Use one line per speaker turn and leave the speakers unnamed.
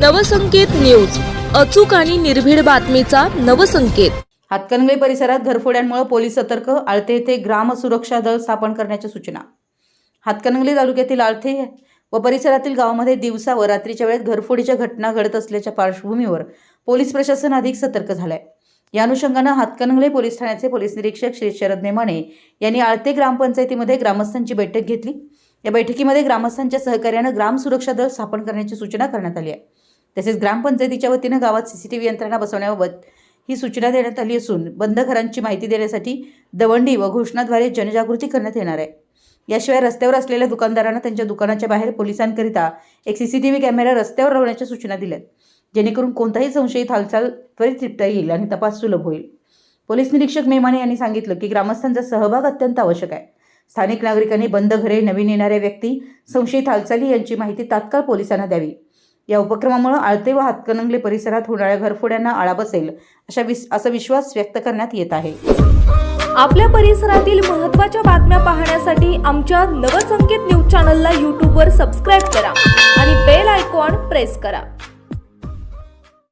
Navsanket news. अचूक आणि निर्भीड बातमीचा नवसंकेत.
हातकणंगले परिसरात घरफोड्यांमुळे पोलीस सतर्क आळते येथे ग्राम सुरक्षा दल स्थापन करण्याच्या सूचना. हातकणंगले तालुक्यातील आळते व परिसरातील गावामध्ये दिवसा व रात्रीच्या वेळेत घरफोडीच्या घटना घडत असल्याच्या पार्श्वभूमीवर पोलीस प्रशासन अधिक सतर्क झालंय. या अनुषंगानं हातकणंगले पोलीस ठाण्याचे पोलीस निरीक्षक श्री शरद नेमाने यांनी आळते ग्रामपंचायतीमध्ये ग्रामस्थांची बैठक घेतली. या बैठकीमध्ये ग्रामस्थांच्या सहकार्यानं ग्राम सुरक्षा दल स्थापन करण्याची सूचना करण्यात आली आहे. तसेच ग्रामपंचायतीच्या वतीनं गावात सी सी टी व्ही यंत्रणा बसवण्याबाबत ही सूचना देण्यात आली असून बंद घरांची माहिती देण्यासाठी दवंडी व घोषणाद्वारे जनजागृती करण्यात येणार आहे. याशिवाय रस्त्यावर असलेल्या दुकानदारांना त्यांच्या दुकानाच्या बाहेर पोलिसांकरिता एक C C T V camera रस्त्यावर लावण्याच्या सूचना दिल्यात. जेणेकरून कोणताही संशयित हालचाल त्वरित टिपता येईल आणि तपास सुलभ होईल. पोलीस निरीक्षक मेमाने यांनी सांगितलं की ग्रामस्थांचा सहभाग अत्यंत आवश्यक आहे. स्थानिक नागरिकांनी बंद घरे नवीन येणाऱ्या व्यक्ती संशयित हालचाली यांची माहिती तात्काळ पोलिसांना द्यावी. या उपक्रमामुळे आळते व हातकणंगले परिसरात होणाऱ्या घरफोड्यांना आळा बसेल अशा विस असा विश्वास व्यक्त करण्यात येत आहे.
आपल्या परिसरातील महत्त्वाच्या बातम्या पाहण्यासाठी आमच्या नवसंकेत न्यूज चॅनलला यूट्यूबवर सबस्क्राईब करा आणि बेल आयकॉन प्रेस करा.